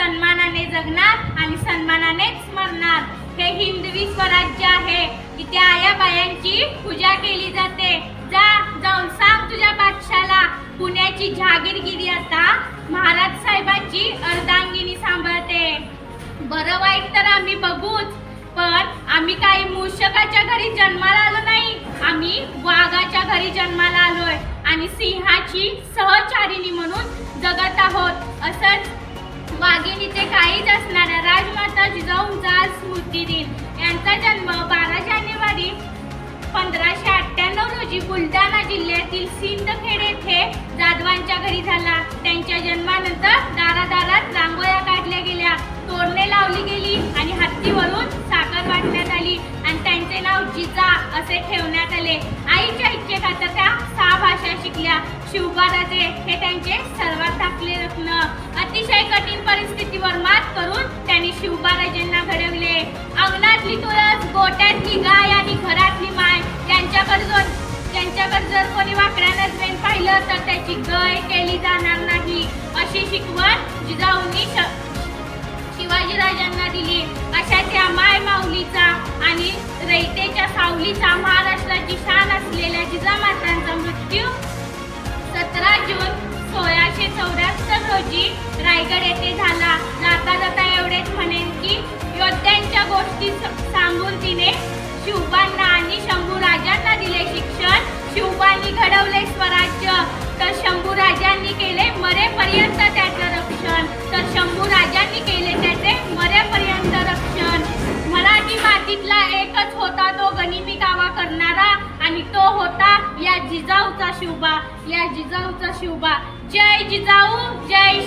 सन्मानाने जगणार आणि सन्मानानेच मरणार. हे हिंदवी स्वराज्य आहे. इथे आया बायांची पूजा केली जाते. जा जाऊन सांग तुझ्या बादशाला. पुण्याची जहागीरगिरी आता महाराज साहेबांची अर्धांगिनी सांभाळते. बरं वाईट तर आम्ही बघूच पण आम्ही काही मूषकाच्या घरी जन्माला आलो नाही. आम्ही वाघाच्या घरी जन्माला आलोय आणि सिंहाची सहचारिणी म्हणून जगत आहोत. असंच वाघिणीचे काहीच असणाऱ्या राजमाता जिजाऊंचा स्मृती दिन. यांचा जन्म बारा जानेवारी पंधराशे अठ्ठ्याण्णव रोजी बुलढाणा जिल्ह्यातील सिंदखेड येथे जाधवांच्या घरी झाला. त्यांच्या जन्मानंतर दारादारात रांगोळ्या काढल्या गेल्या. तोरणे लावली गेली आणि हत्तीवरून साखर वाटण्यात आली. आणि त्यांचे नाव जिजा असे ठेवण्यात आले. आईच्या इच्छेखातर त्या सहा भाषा शिकल्या. शिवबाराचे हे त्यांचे सर्वात धाकले रत्न. अतिशय कठीण परिस्थितीवर मात करून त्यांनी शिवबाराजेंना घडवले अंगणातली तुळस गोट्यातली गाय आणि घरातली माय यांच्याकडे जर त्यांच्याकडे जर कोणी वाकड्या नजरेन पाहिलं तर त्याची गय शिक्षण शिवबांनी घडवले स्वराज्य. तर शंभू राजांनी केले मरेपर्यंत त्याचं रक्षण. तर शंभू राजांनी केले त्याचे मरेपर्यंत रक्षण. मराठी मातीतला एकच होता तो गनिमी गावा करणारा आणि तो होता या जिजाऊचा शिवबा या जिजाऊचा शिवबा जय जिजाऊ जय